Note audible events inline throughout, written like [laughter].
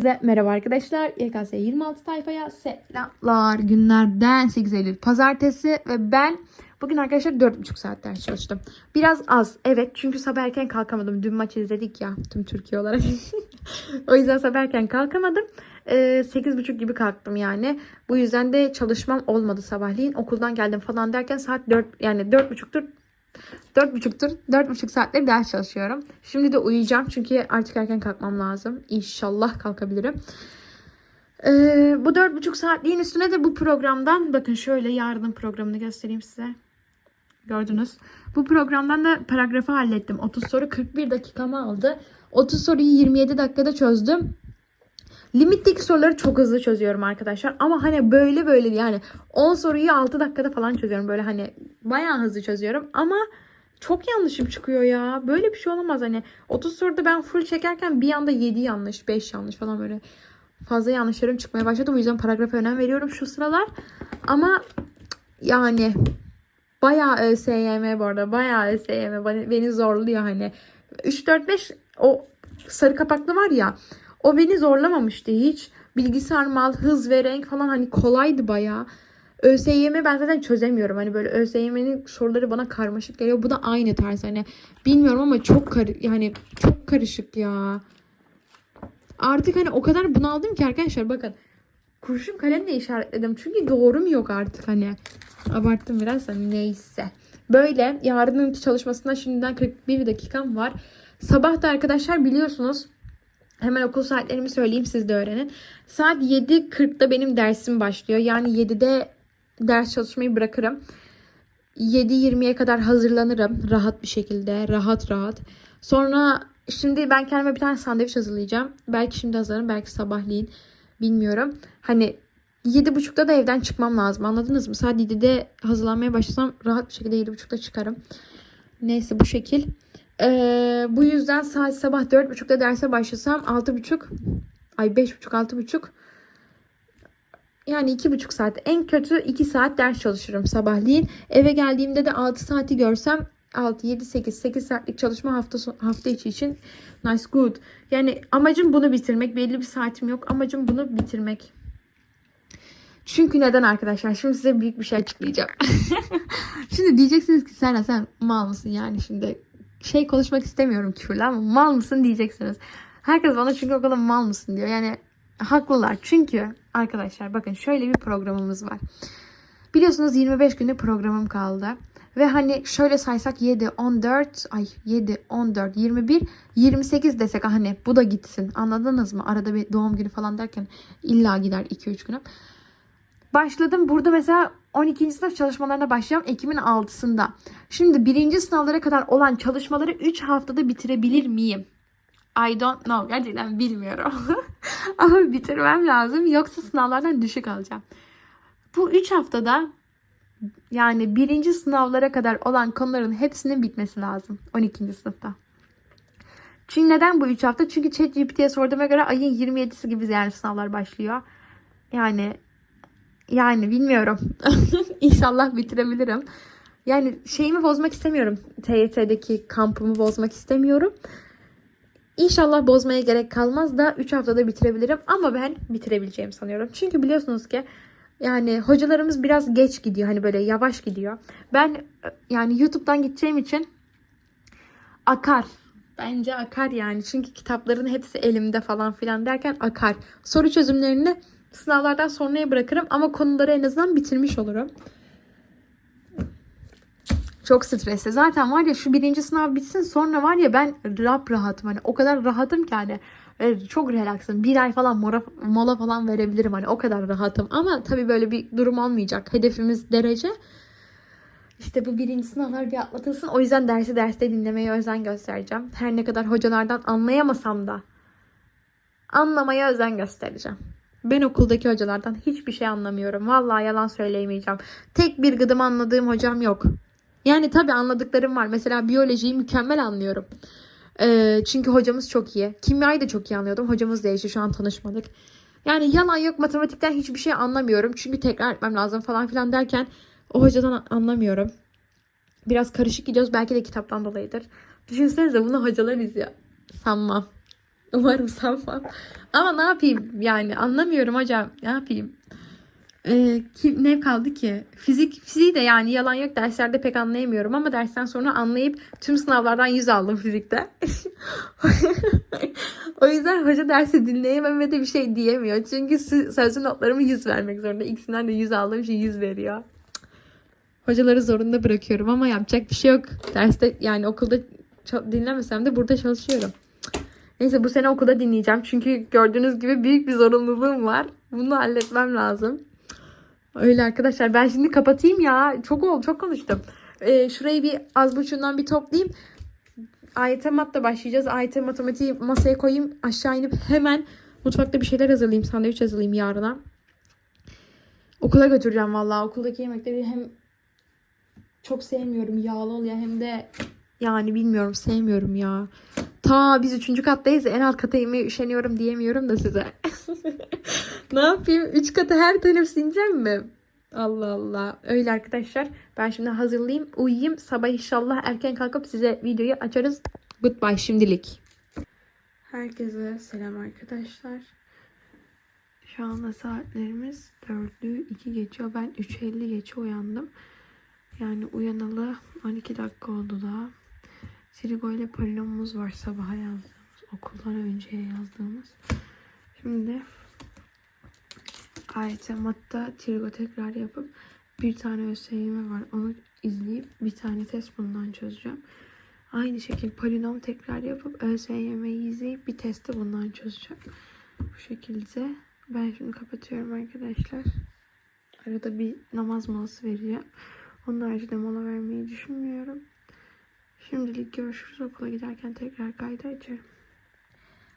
Size merhaba arkadaşlar. YKS 26 tayfaya selamlar. Günlerden 8 Eylül pazartesi ve ben bugün arkadaşlar 4,5 saat ders çalıştım. Biraz az evet çünkü sabah erken kalkamadım. Dün maç izledik ya tüm Türkiye olarak. [laughs] o yüzden sabah erken kalkamadım. Ee, 8.30 gibi kalktım yani. Bu yüzden de çalışmam olmadı sabahleyin. Okuldan geldim falan derken saat 4 yani 4.30'dur 4.30'dur. 4.30 saatleri ders çalışıyorum. Şimdi de uyuyacağım çünkü artık erken kalkmam lazım. İnşallah kalkabilirim. Ee, bu 4.30 saatliğin üstüne de bu programdan bakın şöyle yardım programını göstereyim size. Gördünüz. Bu programdan da paragrafı hallettim. 30 soru 41 dakikamı aldı. 30 soruyu 27 dakikada çözdüm. Limitteki soruları çok hızlı çözüyorum arkadaşlar. Ama hani böyle böyle yani 10 soruyu 6 dakikada falan çözüyorum. Böyle hani bayağı hızlı çözüyorum. Ama çok yanlışım çıkıyor ya. Böyle bir şey olamaz hani. 30 soruda ben full çekerken bir anda 7 yanlış, 5 yanlış falan böyle fazla yanlışlarım çıkmaya başladı. O yüzden paragrafa önem veriyorum şu sıralar. Ama yani bayağı ÖSYM bu arada. Bayağı ÖSYM beni, zorluyor hani. 3 4 5 o sarı kapaklı var ya. O beni zorlamamıştı hiç. Bilgisayar mal, hız ve renk falan hani kolaydı bayağı. ÖSYM ben zaten çözemiyorum. Hani böyle ÖSYM'nin soruları bana karmaşık geliyor. Bu da aynı tarz hani. Bilmiyorum ama çok kar yani çok karışık ya. Artık hani o kadar bunaldım ki arkadaşlar bakın. Kurşun kalemle işaretledim. Çünkü doğrum yok artık hani. Abarttım biraz da neyse. Böyle yarınınki çalışmasına şimdiden 41 dakikam var. Sabah da arkadaşlar biliyorsunuz Hemen okul saatlerimi söyleyeyim siz de öğrenin. Saat 7.40'da benim dersim başlıyor. Yani 7'de ders çalışmayı bırakırım. 7.20'ye kadar hazırlanırım. Rahat bir şekilde. Rahat rahat. Sonra şimdi ben kendime bir tane sandviç hazırlayacağım. Belki şimdi hazırlarım. Belki sabahleyin. Bilmiyorum. Hani 7.30'da da evden çıkmam lazım. Anladınız mı? Saat 7'de hazırlanmaya başlasam rahat bir şekilde 7.30'da çıkarım. Neyse bu şekil. Ee, bu yüzden saat sabah 4.30'da derse başlasam 6.30 ay 5.30 6.30 yani 2.5 saat en kötü 2 saat ders çalışırım sabahleyin. Eve geldiğimde de 6 saati görsem 6 7 8 8 saatlik çalışma hafta hafta içi için nice good. Yani amacım bunu bitirmek. Belli bir saatim yok. Amacım bunu bitirmek. Çünkü neden arkadaşlar? Şimdi size büyük bir şey açıklayacağım. [laughs] şimdi diyeceksiniz ki sen sen mal mısın yani şimdi şey konuşmak istemiyorum küfürle ama mal mısın diyeceksiniz. Herkes bana çünkü o kadar mal mısın diyor. Yani haklılar. Çünkü arkadaşlar bakın şöyle bir programımız var. Biliyorsunuz 25 günlük programım kaldı. Ve hani şöyle saysak 7, 14, ay 7, 14, 21, 28 desek hani bu da gitsin. Anladınız mı? Arada bir doğum günü falan derken illa gider 2-3 günüm. Başladım. Burada mesela 12. sınıf çalışmalarına başlayacağım Ekim'in 6'sında. Şimdi birinci sınavlara kadar olan çalışmaları 3 haftada bitirebilir miyim? I don't know. Gerçekten bilmiyorum. [laughs] Ama bitirmem lazım. Yoksa sınavlardan düşük alacağım. Bu 3 haftada yani birinci sınavlara kadar olan konuların hepsinin bitmesi lazım. 12. sınıfta. Çünkü neden bu 3 hafta? Çünkü ChatGPT'ye sorduğuma göre ayın 27'si gibi yani sınavlar başlıyor. Yani yani bilmiyorum. [laughs] İnşallah bitirebilirim. Yani şeyimi bozmak istemiyorum. TYT'deki kampımı bozmak istemiyorum. İnşallah bozmaya gerek kalmaz da 3 haftada bitirebilirim. Ama ben bitirebileceğimi sanıyorum. Çünkü biliyorsunuz ki yani hocalarımız biraz geç gidiyor. Hani böyle yavaş gidiyor. Ben yani YouTube'dan gideceğim için akar. Bence akar yani. Çünkü kitapların hepsi elimde falan filan derken akar. Soru çözümlerini sınavlardan sonraya bırakırım ama konuları en azından bitirmiş olurum. Çok stresli. Zaten var ya şu birinci sınav bitsin sonra var ya ben rap rahatım. Hani o kadar rahatım ki hani e, çok relaxım. Bir ay falan mola, mola falan verebilirim. Hani o kadar rahatım. Ama tabii böyle bir durum olmayacak. Hedefimiz derece. İşte bu birinci sınavlar bir atlatılsın. O yüzden dersi derste dinlemeye özen göstereceğim. Her ne kadar hocalardan anlayamasam da anlamaya özen göstereceğim. Ben okuldaki hocalardan hiçbir şey anlamıyorum. Vallahi yalan söyleyemeyeceğim. Tek bir gıdım anladığım hocam yok. Yani tabii anladıklarım var. Mesela biyolojiyi mükemmel anlıyorum. Ee, çünkü hocamız çok iyi. Kimyayı da çok iyi anlıyordum. Hocamız değişti. Şu an tanışmadık. Yani yalan yok. Matematikten hiçbir şey anlamıyorum. Çünkü tekrar etmem lazım falan filan derken o hocadan anlamıyorum. Biraz karışık gidiyoruz. Belki de kitaptan dolayıdır. Düşünsenize bunu hocalar izliyor. Sanmam. [laughs] Umarım sanmam. Ama ne yapayım yani anlamıyorum hocam. Ne yapayım? Ee, kim, ne kaldı ki? Fizik, fiziği de yani yalan yok derslerde pek anlayamıyorum ama dersten sonra anlayıp tüm sınavlardan 100 aldım fizikte. [laughs] o yüzden hoca dersi dinleyemem ve de bir şey diyemiyor. Çünkü sö- sözlü notlarımı 100 vermek zorunda. İkisinden de 100 aldığım için 100 veriyor. Hocaları zorunda bırakıyorum ama yapacak bir şey yok. Derste yani okulda dinlemesem de burada çalışıyorum. Neyse bu sene okulda dinleyeceğim. Çünkü gördüğünüz gibi büyük bir zorunluluğum var. Bunu halletmem lazım. Öyle arkadaşlar ben şimdi kapatayım ya. Çok oldu çok konuştum. Ee, şurayı bir az buçuğundan bir toplayayım. AYT matla başlayacağız. AYT matematiği masaya koyayım. Aşağı inip hemen mutfakta bir şeyler hazırlayayım. Sandviç hazırlayayım yarına. Okula götüreceğim vallahi. Okuldaki yemekleri hem çok sevmiyorum. Yağlı oluyor hem de yani bilmiyorum sevmiyorum ya. Ta biz üçüncü kattayız. En alt kata inmeye üşeniyorum diyemiyorum da size. [laughs] ne yapayım? Üç katı her teneffüs ineceğim mi? Allah Allah. Öyle arkadaşlar. Ben şimdi hazırlayayım. Uyuyayım. Sabah inşallah erken kalkıp size videoyu açarız. Goodbye şimdilik. Herkese selam arkadaşlar. Şu anda saatlerimiz 4'ü 2 geçiyor. Ben 3.50 geçe uyandım. Yani uyanalı 12 dakika oldu daha. Trigo ile polinomumuz var sabaha yazdığımız. Okuldan önceye yazdığımız. Şimdi AYT matta Trigo tekrar yapıp bir tane ÖSYM var. Onu izleyip bir tane test bundan çözeceğim. Aynı şekilde polinom tekrar yapıp ÖSYM'yi izleyip bir testi bundan çözeceğim. Bu şekilde ben şimdi kapatıyorum arkadaşlar. Arada bir namaz molası vereceğim. Onun haricinde mola vermeyi düşünmüyorum. Şimdilik görüşürüz. Okula giderken tekrar kaydı açarım.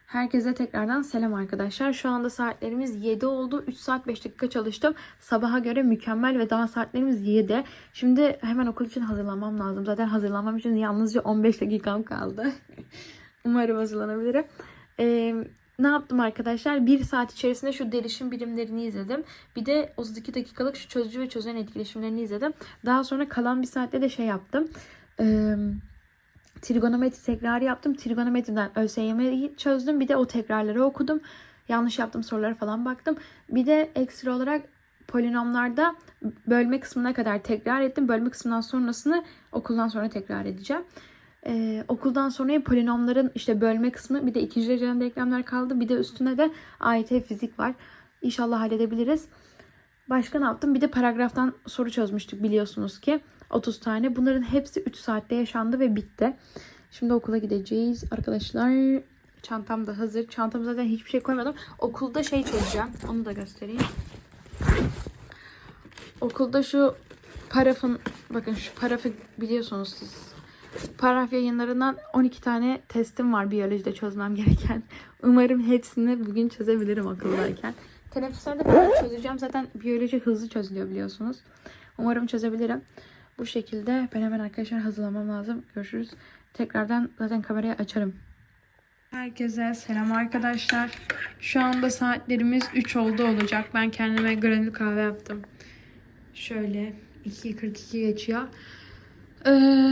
Herkese tekrardan selam arkadaşlar. Şu anda saatlerimiz 7 oldu. 3 saat 5 dakika çalıştım. Sabaha göre mükemmel ve daha saatlerimiz 7. Şimdi hemen okul için hazırlanmam lazım. Zaten hazırlanmam için yalnızca 15 dakikam kaldı. [laughs] Umarım hazırlanabilirim. Ee, ne yaptım arkadaşlar? 1 saat içerisinde şu derişim birimlerini izledim. Bir de 32 dakikalık şu çözücü ve çözen etkileşimlerini izledim. Daha sonra kalan bir saatte de şey yaptım. Eee trigonometri tekrarı yaptım. Trigonometriden ÖSYM'yi çözdüm. Bir de o tekrarları okudum. Yanlış yaptığım sorulara falan baktım. Bir de ekstra olarak polinomlarda bölme kısmına kadar tekrar ettim. Bölme kısmından sonrasını okuldan sonra tekrar edeceğim. Ee, okuldan sonra polinomların işte bölme kısmı bir de ikinci dereceden denklemler kaldı. Bir de üstüne de AYT fizik var. İnşallah halledebiliriz. Başka ne yaptım? Bir de paragraftan soru çözmüştük biliyorsunuz ki. 30 tane. Bunların hepsi 3 saatte yaşandı ve bitti. Şimdi okula gideceğiz arkadaşlar. Çantam da hazır. Çantam zaten hiçbir şey koymadım. Okulda şey çözeceğim. Onu da göstereyim. Okulda şu parafın bakın şu parafı biliyorsunuz siz. Paraf yayınlarından 12 tane testim var biyolojide çözmem gereken. [laughs] Umarım hepsini bugün çözebilirim okuldayken. Teneffüslerde falan çözeceğim. Zaten biyoloji hızlı çözülüyor biliyorsunuz. Umarım çözebilirim. Bu şekilde ben hemen arkadaşlar hazırlamam lazım. Görüşürüz. Tekrardan zaten kamerayı açarım. Herkese selam arkadaşlar. Şu anda saatlerimiz 3 oldu olacak. Ben kendime granül kahve yaptım. Şöyle 2.42 geçiyor. Ee,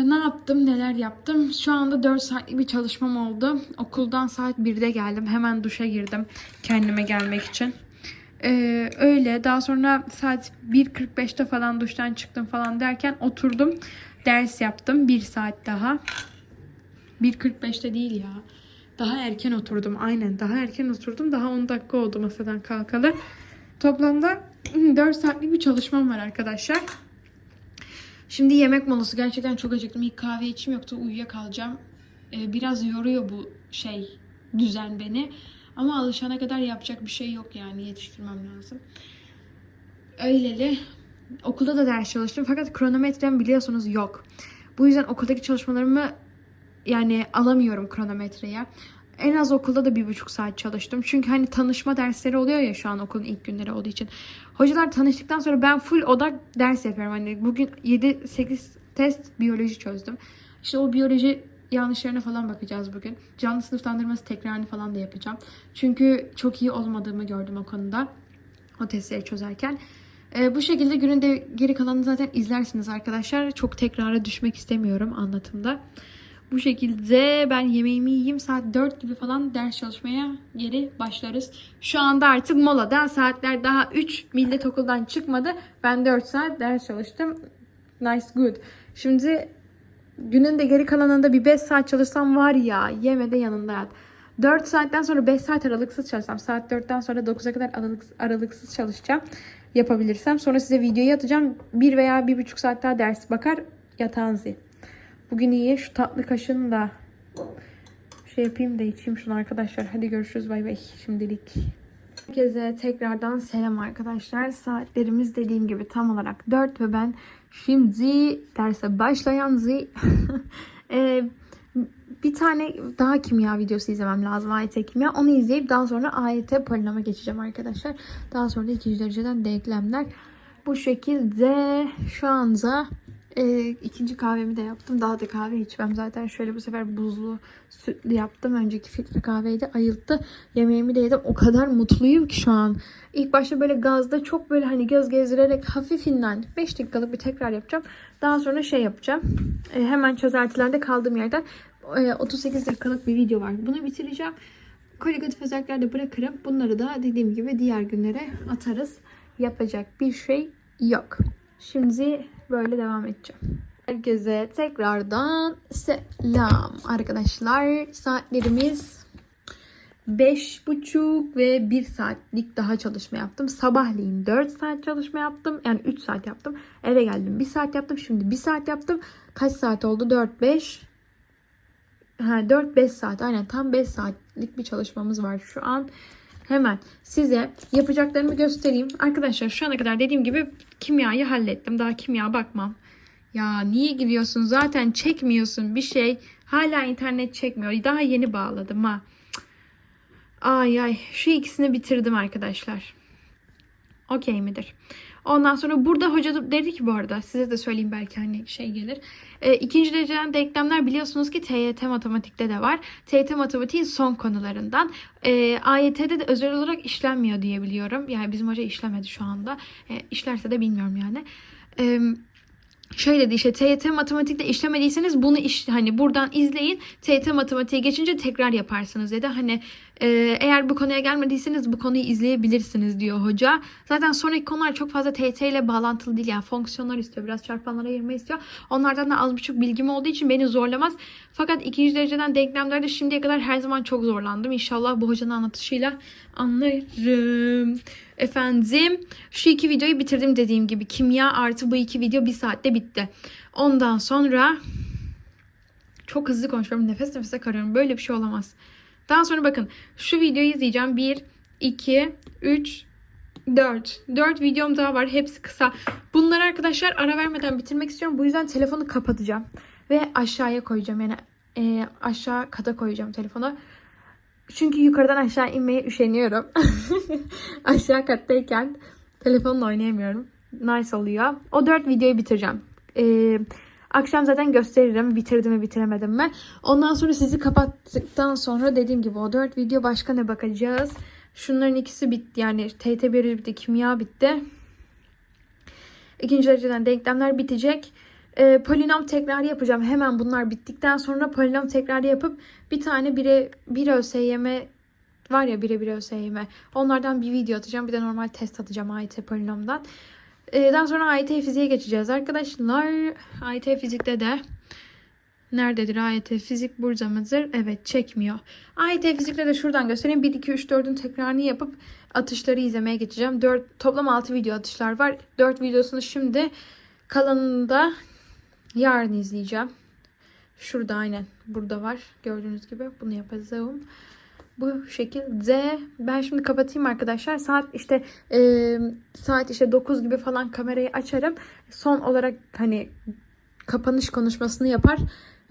ne yaptım neler yaptım. Şu anda 4 saatlik bir çalışmam oldu. Okuldan saat 1'de geldim. Hemen duşa girdim kendime gelmek için. Ee, öyle daha sonra saat 1.45'te falan duştan çıktım falan derken oturdum. Ders yaptım. 1 saat daha. 1.45'te değil ya. Daha erken oturdum. Aynen daha erken oturdum. Daha 10 dakika oldu masadan kalkalı. Toplamda [clears throat] 4 saatlik bir çalışmam var arkadaşlar. Şimdi yemek molası. Gerçekten çok acıktım. İlk kahve içim yoktu. Uyuyakalacağım. Ee, biraz yoruyor bu şey düzen beni. Ama alışana kadar yapacak bir şey yok yani. Yetiştirmem lazım. Öyleli. Okulda da ders çalıştım. Fakat kronometrem biliyorsunuz yok. Bu yüzden okuldaki çalışmalarımı yani alamıyorum kronometreye. En az okulda da bir buçuk saat çalıştım. Çünkü hani tanışma dersleri oluyor ya şu an okulun ilk günleri olduğu için. Hocalar tanıştıktan sonra ben full odak ders yapıyorum. Hani bugün 7-8 test biyoloji çözdüm. İşte o biyoloji yanlışlarına falan bakacağız bugün. Canlı sınıflandırması tekrarını falan da yapacağım. Çünkü çok iyi olmadığımı gördüm o konuda. O testleri çözerken. Ee, bu şekilde günün de geri kalanını zaten izlersiniz arkadaşlar. Çok tekrara düşmek istemiyorum anlatımda. Bu şekilde ben yemeğimi yiyeyim. Saat 4 gibi falan ders çalışmaya geri başlarız. Şu anda artık molada. Saatler daha 3. Millet okuldan çıkmadı. Ben 4 saat ders çalıştım. Nice good. Şimdi günün de geri kalanında bir 5 saat çalışsam var ya yeme de yanında yat. 4 saatten sonra 5 saat aralıksız çalışsam. Saat 4'ten sonra 9'a kadar aralıksız, çalışacağım. Yapabilirsem. Sonra size videoyu atacağım. 1 veya 1,5 saat daha ders bakar yatağınızı. Bugün iyi. Şu tatlı kaşını da şey yapayım da içeyim şunu arkadaşlar. Hadi görüşürüz. Bay bay. Şimdilik. Herkese tekrardan selam arkadaşlar. Saatlerimiz dediğim gibi tam olarak 4 ve ben şimdi derse başlayan zi [laughs] Ee, bir tane daha kimya videosu izlemem lazım. AYT kimya. Onu izleyip daha sonra AYT polinoma geçeceğim arkadaşlar. Daha sonra da ikinci dereceden denklemler. Bu şekilde şu anda e, ikinci kahvemi de yaptım. Daha da kahve içmem. Zaten şöyle bu sefer buzlu sütlü yaptım. Önceki filtre kahveydi. Ayılttı. Yemeğimi de yedim. O kadar mutluyum ki şu an. İlk başta böyle gazda çok böyle hani göz gezdirerek hafifinden 5 dakikalık bir tekrar yapacağım. Daha sonra şey yapacağım. E, hemen çözeltilerde kaldığım yerden e, 38 dakikalık bir video var. Bunu bitireceğim. Koligatif özellikler de bırakırım. Bunları da dediğim gibi diğer günlere atarız. Yapacak bir şey yok. Şimdi böyle devam edeceğim. Herkese tekrardan selam arkadaşlar. Saatlerimiz 5.30 ve 1 saatlik daha çalışma yaptım. Sabahleyin 4 saat çalışma yaptım. Yani 3 saat yaptım. Eve geldim 1 saat yaptım. Şimdi 1 saat yaptım. Kaç saat oldu? 4 5 Ha 4-5 saat aynen tam 5 saatlik bir çalışmamız var şu an. Hemen size yapacaklarımı göstereyim. Arkadaşlar şu ana kadar dediğim gibi kimyayı hallettim. Daha kimya bakmam. Ya niye giriyorsun? Zaten çekmiyorsun bir şey. Hala internet çekmiyor. Daha yeni bağladım ha. Ay ay şu ikisini bitirdim arkadaşlar. Okey midir? Ondan sonra burada hoca dedi ki bu arada size de söyleyeyim belki hani şey gelir. E, ikinci dereceden denklemler biliyorsunuz ki TYT matematikte de var. TYT matematiğin son konularından. E, AYT'de de özel olarak işlenmiyor diye biliyorum. Yani bizim hoca işlemedi şu anda. E, işlerse de bilmiyorum yani. E, şey dedi işte TYT matematikte işlemediyseniz bunu iş, hani buradan izleyin. TYT matematiğe geçince tekrar yaparsınız dedi. Hani eğer bu konuya gelmediyseniz bu konuyu izleyebilirsiniz diyor hoca. Zaten sonraki konular çok fazla TYT ile bağlantılı değil. Yani fonksiyonlar istiyor. Biraz çarpanlara ayırma istiyor. Onlardan da az buçuk bilgim olduğu için beni zorlamaz. Fakat ikinci dereceden denklemlerde şimdiye kadar her zaman çok zorlandım. İnşallah bu hocanın anlatışıyla anlarım. Efendim şu iki videoyu bitirdim dediğim gibi. Kimya artı bu iki video bir saatte bitti. Ondan sonra çok hızlı konuşuyorum. Nefes nefese karıyorum. Böyle bir şey olamaz. Daha sonra bakın şu videoyu izleyeceğim. 1, 2, 3, 4. 4 videom daha var. Hepsi kısa. Bunları arkadaşlar ara vermeden bitirmek istiyorum. Bu yüzden telefonu kapatacağım. Ve aşağıya koyacağım. Yani e, aşağı kata koyacağım telefonu. Çünkü yukarıdan aşağı inmeye üşeniyorum. [laughs] aşağı kattayken telefonla oynayamıyorum. Nice oluyor. O 4 videoyu bitireceğim. Ee, akşam zaten gösteririm. Bitirdim mi bitiremedim mi. Ondan sonra sizi kapattıktan sonra dediğim gibi o 4 video başka ne bakacağız. Şunların ikisi bitti. Yani TT biyoloji bitti. Kimya bitti. İkinci dereceden denklemler bitecek. Ee, polinom tekrarı yapacağım. Hemen bunlar bittikten sonra polinom tekrarı yapıp bir tane bire, bir ÖSYM var ya bire bir ÖSYM. Onlardan bir video atacağım. Bir de normal test atacağım AYT polinomdan. Daha sonra AYT fiziğe geçeceğiz arkadaşlar. AYT fizikte de Nerededir AYT fizik burada mıdır? Evet çekmiyor. AYT fizikte de şuradan göstereyim. 1, 2, 3, 4'ün tekrarını yapıp atışları izlemeye geçeceğim. 4, toplam 6 video atışlar var. 4 videosunu şimdi kalanını da yarın izleyeceğim. Şurada aynen. Burada var. Gördüğünüz gibi bunu yapacağım. Bu şekilde ben şimdi kapatayım arkadaşlar. Saat işte e, saat işte 9 gibi falan kamerayı açarım. Son olarak hani kapanış konuşmasını yapar.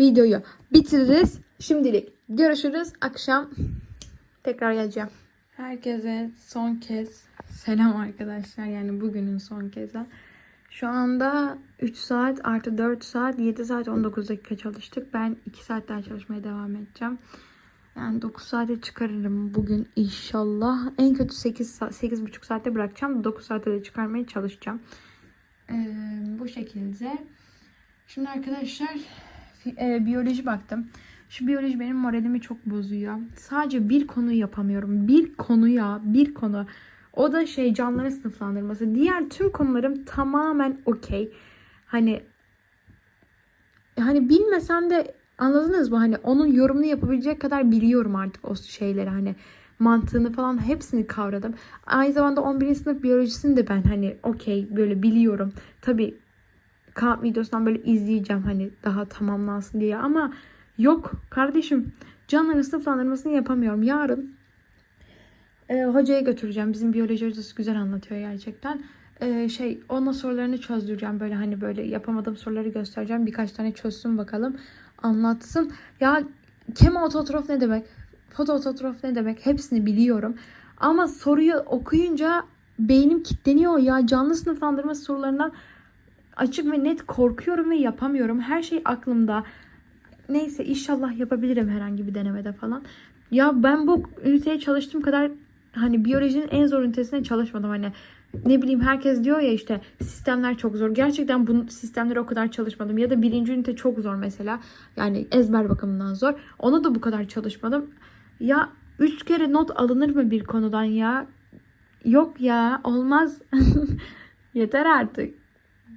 Videoyu bitiririz. Şimdilik görüşürüz. Akşam tekrar geleceğim. Herkese son kez selam arkadaşlar. Yani bugünün son kezi. Şu anda 3 saat artı 4 saat 7 saat 19 dakika çalıştık. Ben 2 saat daha çalışmaya devam edeceğim. Yani 9 saate çıkarırım bugün inşallah. En kötü 8 8,5 saatte bırakacağım. 9 saate de çıkarmaya çalışacağım. Ee, bu şekilde. Şimdi arkadaşlar e, biyoloji baktım. Şu biyoloji benim moralimi çok bozuyor. Sadece bir konuyu yapamıyorum. Bir konu ya, bir konu. O da şey canlıların sınıflandırması. Diğer tüm konularım tamamen okey. Hani hani bilmesem de anladınız mı? Hani onun yorumunu yapabilecek kadar biliyorum artık o şeyleri hani mantığını falan hepsini kavradım. Aynı zamanda 11. sınıf biyolojisini de ben hani okey böyle biliyorum. Tabii kamp videosundan böyle izleyeceğim hani daha tamamlansın diye ama yok kardeşim canların sınıflandırmasını yapamıyorum. Yarın e, hocaya götüreceğim. Bizim biyoloji hocası güzel anlatıyor gerçekten. E, şey ona sorularını çözdüreceğim. Böyle hani böyle yapamadığım soruları göstereceğim. Birkaç tane çözsün bakalım. Anlatsın. Ya kemototrof ne demek? Fotototrof ne demek? Hepsini biliyorum. Ama soruyu okuyunca beynim kilitleniyor ya. Canlı sınıflandırma sorularından açık ve net korkuyorum ve yapamıyorum. Her şey aklımda. Neyse inşallah yapabilirim herhangi bir denemede falan. Ya ben bu üniteye çalıştığım kadar hani biyolojinin en zor ünitesine çalışmadım. Hani ne bileyim herkes diyor ya işte sistemler çok zor. Gerçekten bu sistemlere o kadar çalışmadım. Ya da birinci ünite çok zor mesela. Yani ezber bakımından zor. Ona da bu kadar çalışmadım. Ya üç kere not alınır mı bir konudan ya? Yok ya olmaz. [laughs] Yeter artık.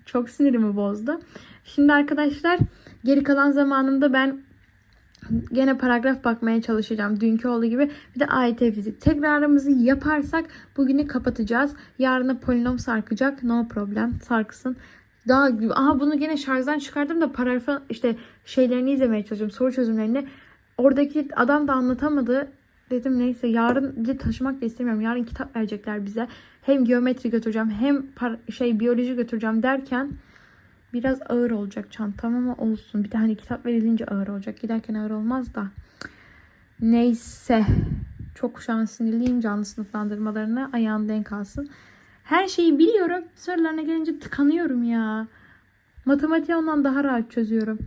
Çok sinirimi bozdu. Şimdi arkadaşlar geri kalan zamanımda ben gene paragraf bakmaya çalışacağım. Dünkü olduğu gibi. Bir de AYT fizik. Tekrarımızı yaparsak bugünü kapatacağız. Yarına polinom sarkacak. No problem. Sarksın. Daha aha bunu gene şarjdan çıkardım da paragrafın işte şeylerini izlemeye çalışıyorum. Soru çözümlerini. Oradaki adam da anlatamadı. Dedim neyse yarın de taşımak da istemiyorum. Yarın kitap verecekler bize. Hem geometri götüreceğim hem şey biyoloji götüreceğim derken biraz ağır olacak çantam ama olsun. Bir de hani kitap verilince ağır olacak. Giderken ağır olmaz da. Neyse. Çok şu an sinirliyim canlı sınıflandırmalarına. Ayağın denk alsın. Her şeyi biliyorum. Sorularına gelince tıkanıyorum ya. Matematiği ondan daha rahat çözüyorum.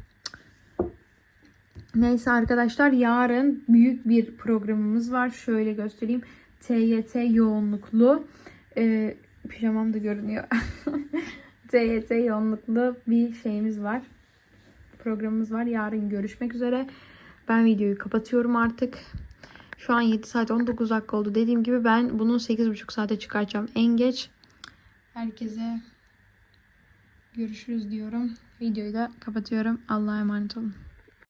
Neyse arkadaşlar yarın büyük bir programımız var. Şöyle göstereyim. TYT yoğunluklu. Ee, pijamam da görünüyor. [laughs] TYT yoğunluklu bir şeyimiz var. Programımız var. Yarın görüşmek üzere. Ben videoyu kapatıyorum artık. Şu an 7 saat 19 dakika oldu. Dediğim gibi ben bunu 8,5 saate çıkartacağım. En geç. Herkese görüşürüz diyorum. Videoyu da kapatıyorum. Allah'a emanet olun.